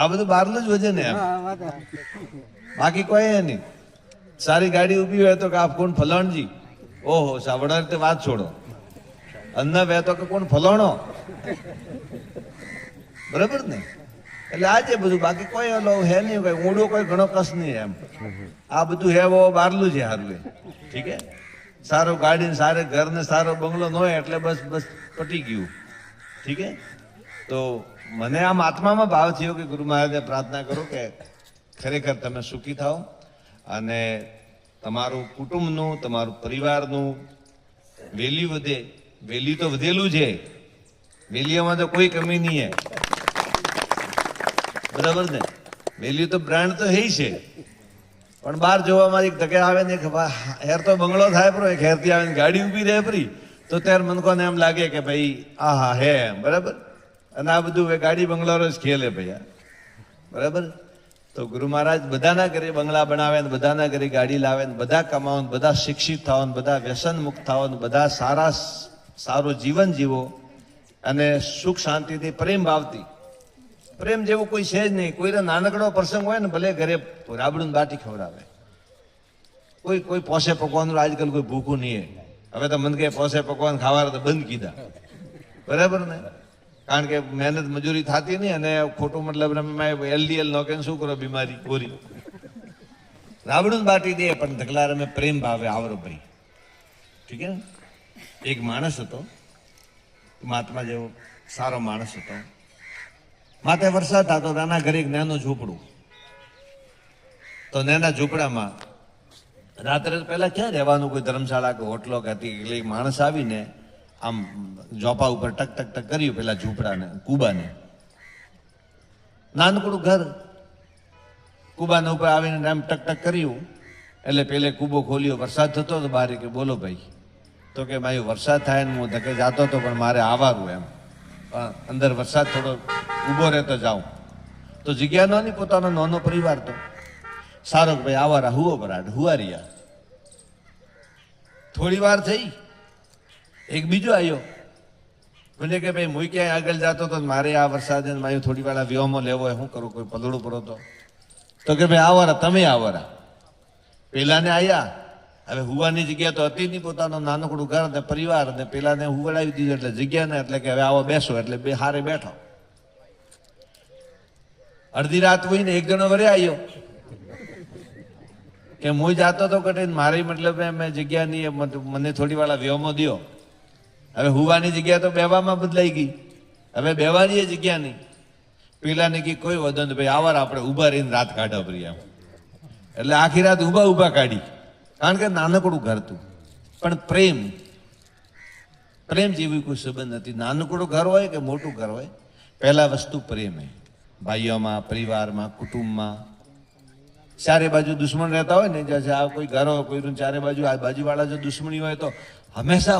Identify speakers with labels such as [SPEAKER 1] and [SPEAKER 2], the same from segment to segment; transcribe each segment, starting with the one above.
[SPEAKER 1] આ બધું બહારનું જ વજન એમ. બાકી કોઈ નહીં. સારી ગાડી ઊભી હોય તો કે આપ કોણ ફલાણજી? ઓહો સાવડા રીતે વાત છોડો. અન્ન વહેતો કે કોણ ફલણો? બરાબર ને? એટલે આ છે બધું બાકી કોઈ ઓલો હે નહીં કોઈ ઊંડો કોઈ ઘણો કસ નહીં એમ. આ બધું હે વો બહારલું છે હારું એ ઠીક હે? સારો ગાડી ને સારે ઘર ને સારો બંગલો ન હોય એટલે બસ બસ પટી ગયું. ઠીક હે? તો મને આમ આત્મામાં ભાવ થયો કે ગુરુ મહારાજને પ્રાર્થના કરો કે ખરેખર તમે સુખી થાઓ અને તમારું કુટુંબનું, તમારું પરિવારનું વેલી વધે. વેલી તો વધેલું છે. વેલીઓમાં તો કોઈ કમી નહીં હે. બરાબર ને? વેલી તો બ્રાન્ડ તો હે છે. પણ બહાર જોવામાં એક ધકે આવે ને હેર તો બંગલો થાય પરો, એક હેરથી આવે ને ગાડી ઊભી રહે પરી, તો ત્યારે મનકોને એમ લાગે કે ભાઈ આ હા હે બરાબર? અને આ બધું ગાડી બંગલાનો જ ખેલે ભૈયા. બરાબર? તો ગુરુ મહારાજ બધાના ઘરે બંગલા બનાવે ને બધાના ઘરે ગાડી લાવે ને બધા કમાવો ને બધા શિક્ષિત થાવ ને બધા વ્યસન મુક્ત થાવ ને બધા સારા સારું જીવન જીવો અને સુખ શાંતિથી પ્રેમ ભાવતી પ્રેમ જેવો કોઈ છે જ નહીં. કોઈને નાનકડો પ્રસંગ હોય ને ભલે ઘરે રાબડું બાટી ખવડાવે. કોઈ કોઈ પોસે પકવાનું આજકાલ કોઈ ભૂખું નહીં હવે તો મને કે પોસે પકવાન ખાવા તો બંધ કીધા. બરાબર ને? કારણ કે મહેનત મજૂરી થતી નહીં અને ખોટું મતલબ એલડીએલ નો કે શું કરો બીમારી કોરી રાબડું બાટી દે, પણ ધકલા રમે પ્રેમ ભાવે, આવરો ભાઈ. ઠીક ને? એક માણસ હતો. મહાત્મા જેવો સારો માણસ હતો. માથે વરસાદ થતો, નાના ઘરે એક નાનું ઝૂંપડું. તો નાના ઝૂંપડામાં રાત્રે પહેલા ક્યાં રહેવાનું, કોઈ ધર્મશાળા કે હોટલો કે હતી એટલે માણસ આવીને આમ જોપા ઉપર ટક ટક ટક કર્યું પેલા ઝૂંપડાને, કુબાને. નાનકડું ઘર. કુબાના ઉપર આવીને આમ ટક ટક કર્યું. એટલે પેલે કૂબો ખોલ્યો, વરસાદ થતો હતો બારે કે બોલો ભાઈ. તો કે ભાઈ, વરસાદ થાય ને હું ધકે જાતો હતો પણ મારે આવવાનું એમ. પણ અંદર વરસાદ થોડો ઊભો રહેતો જાઉં. તો જગ્યા ન નહીં પોતાનો નાનો પરિવાર તો. સારો કે ભાઈ, આવારા હુઓ બરાડ, હુવારિયા. થોડી વાર થઈ. એક બીજો આવ્યો બોલે કે ભાઈ હું ક્યાંય આગળ જતો તો મારે આ વરસાદ મારે થોડી વાર વ્યોમો લેવો હોય શું કરું કોઈ પલડું પડો તો? તો કે ભાઈ, આવરા, તમે આવરા. પેલાને આયા. હવે હુવાની જગ્યા તો હતી નહીં પોતાનો, નાનકડું ઘર ને પરિવાર ને પેલાને હુવડાવી દીધું એટલે જગ્યા ને એટલે કે હવે આવો બેસો, એટલે બે હારે બેઠો. અડધી રાત હોય ને એક જણો વરે આવ્યો કે હું જાતો તો કટે મારી મતલબ મેં જગ્યા નહીં મને થોડી વાળા વ્યોમો દ્યો. હવે હુવાની જગ્યા તો બેવામાં બદલાઈ ગઈ. હવે બેવાની જગ્યા નહીં. પેલાને કે કોઈ વધો ભાઈ આવાર આપણે ઊભા રહીને રાત કાઢવા પડી આમ એટલે આખી રાત ઊભા ઊભા કાઢી. કારણ કે નાનકડું ઘર હતું. પણ પ્રેમ પ્રેમ જેવી કોઈ સંબંધ નથી. નાનકડું ઘર હોય કે મોટું ઘર હોય, પહેલા વસ્તુ પ્રેમ હે ભાઈઓમાં, પરિવારમાં, કુટુંબમાં. ચારે બાજુ દુશ્મન રહેતા હોય ને જ્યાં કોઈ ઘર હોય, કોઈનું ચારે બાજુ, આ બાજુવાળા જો દુશ્મની હોય તો હંમેશા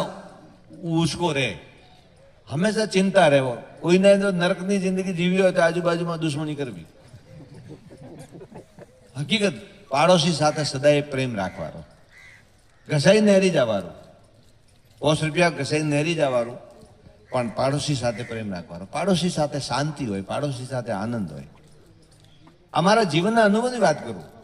[SPEAKER 1] ઉસકો રહે હંમેશા ચિંતા રહેવો. કોઈને જો નરકની જિંદગી જીવી હોય તો આજુબાજુમાં દુશ્મની કરવી. હકીકત, પાડોશી સાથે સદાય પ્રેમ રાખવાનો. ઘસાઈ નહેરી જવાનું. પોસ રૂપિયા ઘસાઈ નહેરી જવાનું. પણ પાડોશી સાથે પ્રેમ રાખવાનો. પાડોશી સાથે શાંતિ હોય, પાડોશી સાથે આનંદ હોય. અમારા જીવનના અનુભવની વાત કરું.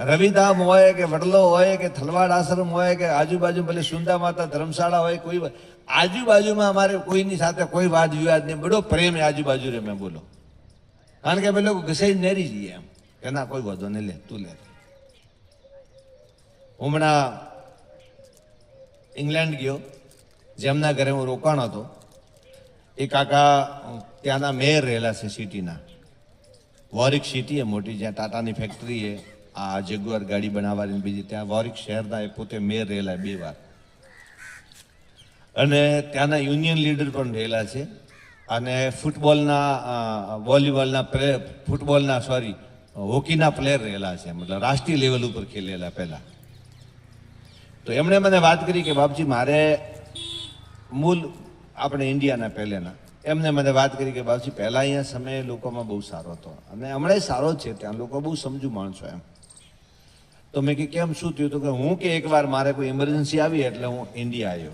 [SPEAKER 1] રવિધામ હોય કે વડલો હોય કે થલવાડ આશ્રમ હોય કે આજુબાજુ ભલે સુંદા માતા ધર્મશાળા હોય, કોઈ આજુબાજુમાં અમારે કોઈની સાથે કોઈ વાદ વિવાદ નહીં. બડો પ્રેમ એ આજુબાજુ રે, મેં બોલો. કારણ કે અમે લોકો ઘસાઈ નેરી જઈએ એમ. કે ના કોઈ વાંધો નહીં, લે, તું લે. હમણાં ઇંગ્લેન્ડ ગયો, જેમના ઘરે હું રોકાણો હતો. એ કાકા ત્યાંના મેયર રહેલા છે સિટીના. વોરિક સિટી એ મોટી, જ્યાં ટાટાની ફેક્ટરી એ આ જેગુઆર ગાડી બનાવવાની બીજી ત્યાં વોરિક શહેરના એ પોતે મેયર રહેલા બે વાર. અને ત્યાંના યુનિયન લીડર પણ રહેલા છે. અને ફૂટબોલના વોલીબોલના પ્લે, ફૂટબોલના, સોરી, હોકીના પ્લેયર રહેલા છે. મતલબ રાષ્ટ્રીય લેવલ ઉપર ખેલેલા પહેલાં. તો એમણે મને વાત કરી કે, બાપજી, મારે મૂળ આપણે ઇન્ડિયાના પહેલેના. એમને મને વાત કરી કે, બાપજી, પહેલાં અહીંયા સમય લોકોમાં બહુ સારો હતો. અને હમણાં સારો જ છે. ત્યાં લોકો બહુ સમજુ માણસો એમ. તો મેં કે કેમ શું થયું? હતું કે હું કે એકવાર મારે કોઈ ઇમરજન્સી આવી એટલે હું ઇન્ડિયા આવ્યો.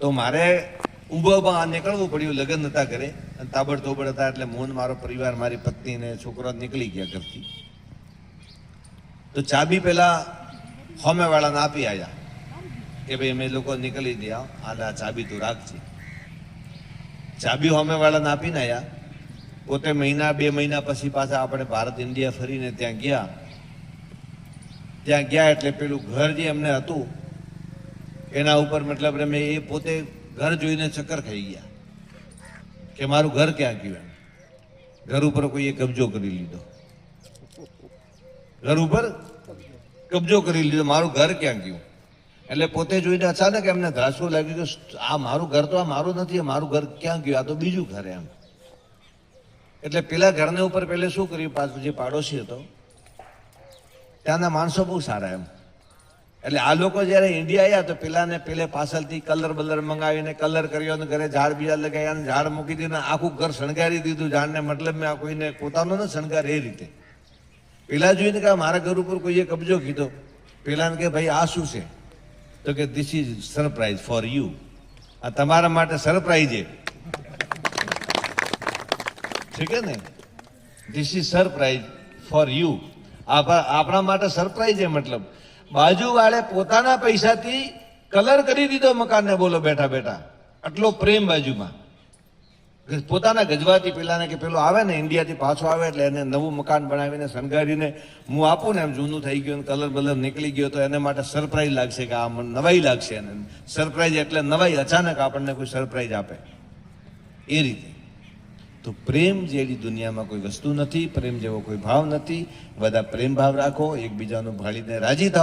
[SPEAKER 1] તો મારે ઊભા નીકળવું પડ્યું, લગ્ન હતા કરે. અને તાબડતોબડ હતા એટલે મોન મારો પરિવાર, મારી પત્ની ને છોકરો નીકળી ગયા ઘરથી. તો ચાબી પેલા હોમેવાળાને આપી આવ્યા કે ભાઈ, અમે લોકો નીકળી ગયા. આ ચાબી તું રાખજે. ચાબી હોમેવાળાને આપીને આવ્યા પોતે મહિના, બે મહિના પછી પાછા આપણે ભારત, ઇન્ડિયા ફરીને ત્યાં ગયા. ત્યાં ગયા એટલે પેલું ઘર જે એમને હતું, એના ઉપર મતલબ અમે એ પોતે ઘર જોઈને ચક્કર ખાઈ ગયા કે મારું ઘર ક્યાં ગયું એમ. ઘર ઉપર કોઈએ કબજો કરી લીધો. ઘર ઉપર કબજો કરી લીધો, મારું ઘર ક્યાં ગયું? એટલે પોતે જોઈને અચાનક એમને ધ્રાસવું લાગ્યું કે આ મારું ઘર તો આ મારું નથી મારું ઘર ક્યાં ગયું? આ તો બીજું ઘર એમ. એટલે પેલા ઘરને ઉપર પેલે શું કર્યું? પાછું જે પાડોશી હતો ત્યાંના માણસો બહુ સારા એમ. એટલે આ લોકો જ્યારે ઇન્ડિયા આવ્યા તો પેલાને પેલે પાછળથી કલર બલર મંગાવીને કલર કર્યો અને ઘરે ઝાડ બીજા લગાવ્યા અને ઝાડ મૂકી દીધું આખું ઘર શણગારી દીધું. ઝાડને મતલબ મેં આ કોઈને પોતાનો ન શણગાર એ રીતે. પેલા જોઈને કે મારા ઘર ઉપર કોઈએ કબજો કીધો. પેલાને કે ભાઈ આ શું છે? તો કે this is surprise for you આ તમારા માટે સરપ્રાઈઝ છે. ઠીક ને? This is surprise for you આપણા માટે સરપ્રાઈઝ છે મતલબ. બાજુ વાળે પોતાના પૈસાથી કલર કરી દીધો મકાનને બોલો બેઠા બેઠા. આટલો પ્રેમ બાજુમાં. પોતાના ગજવાથી પેલાને કે પેલો આવે ને ઇન્ડિયાથી પાછો આવે એટલે એને નવું મકાન બનાવીને શણગારીને હું આપું ને એમ જૂનું થઈ ગયું કલર બલર નીકળી ગયો તો એને માટે સરપ્રાઈઝ લાગશે કે આ નવાઈ લાગશે એને. સરપ્રાઈઝ એટલે નવાઈ અચાનક આપણને કોઈ સરપ્રાઈઝ આપે. એ રીતે. તો પ્રેમ જેવી દુનિયામાં કોઈ વસ્તુ નથી, પ્રેમ જેવો કોઈ ભાવ નથી. બધા પ્રેમ ભાવ રાખો, એકબીજાનું ભાળીને રાજી થાઓ.